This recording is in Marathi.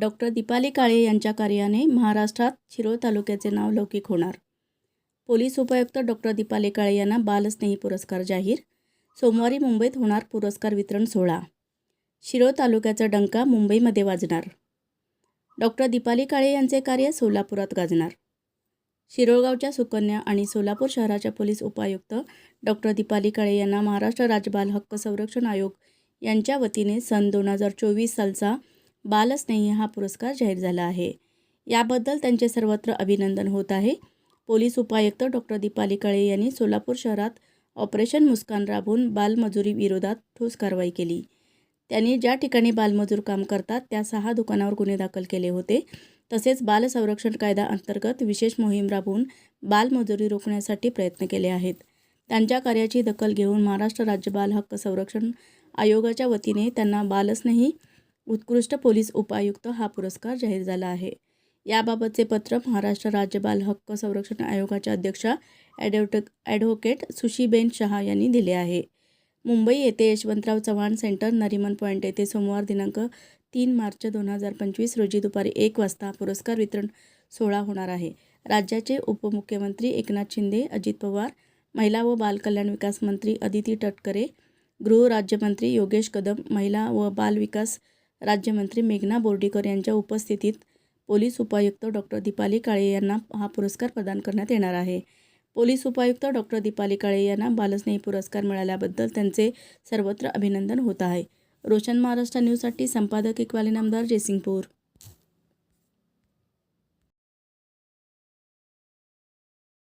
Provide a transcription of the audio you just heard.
डॉक्टर दीपाली काळे यांच्या कार्याने महाराष्ट्रात शिरोळ तालुक्याचे नाव लौकिक होणार. पोलीस उपायुक्त डॉक्टर दीपाली काळे यांना बालस्नेही पुरस्कार जाहीर. सोमवारी मुंबईत होणार पुरस्कार वितरण सोहळा. शिरोळ तालुक्याचा डंका मुंबईमध्ये वाजणार. डॉक्टर दीपाली काळे यांचे कार्य सोलापुरात गाजणार. शिरोळगावच्या सुकन्या आणि सोलापूर शहराच्या पोलीस उपायुक्त डॉक्टर दीपाली काळे यांना महाराष्ट्र राज्य बाल हक्क संरक्षण आयोग यांच्या वतीने सन दोन हजार चोवीस सालचा बालस्नेही हा पुरस्कार जाहीर झाला आहे. याबद्दल त्यांचे सर्वत्र अभिनंदन होत आहे. पोलीस उपायुक्त डॉक्टर दीपाली काळे यांनी सोलापूर शहरात ऑपरेशन मुस्कान राबवून बालमजुरी विरोधात ठोस कारवाई केली. त्यांनी ज्या ठिकाणी बालमजूर काम करतात त्या सहा दुकानावर गुन्हे दाखल केले होते. तसेच बाल संरक्षण कायदा अंतर्गत विशेष मोहीम राबवून बालमजुरी रोखण्यासाठी प्रयत्न केले आहेत. त्यांच्या कार्याची दखल घेऊन महाराष्ट्र राज्य बाल हक्क संरक्षण आयोगाच्या वतीने त्यांना बालस्नेही उत्कृष्ट पोलीस उपायुक्त हा पुरस्कार जाहीर झाला आहे. याबाबतचे पत्र महाराष्ट्र राज्य बाल हक्क संरक्षण आयोगाच्या अध्यक्षा ॲडव्होटे ॲडव्होकेट सुशीबेन शहा यांनी दिले आहे. मुंबई येथे यशवंतराव चव्हाण सेंटर नरिमन पॉईंट येथे सोमवार दिनांक तीन मार्च दोन हजार पंचवीस रोजी दुपारी एक वाजता पुरस्कार वितरण सोहळा होणार आहे. राज्याचे उपमुख्यमंत्री एकनाथ शिंदे अजित पवार महिला व बालकल्याण विकास मंत्री अदिती तटकरे गृहराज्यमंत्री योगेश कदम महिला व बाल विकास राज्यमंत्री मेघना बोर्डीकर यांच्या उपस्थितीत पोलीस उपायुक्त डॉक्टर दीपाली काळे यांना हा पुरस्कार प्रदान करण्यात येणार आहे. पोलीस उपायुक्त डॉक्टर दीपाली काळे यांना बालस्नेही पुरस्कार मिळाल्याबद्दल त्यांचे सर्वत्र अभिनंदन होत आहे. रोशन महाराष्ट्र न्यूजसाठी संपादक इक्बाली नामदार जयसिंगपूर.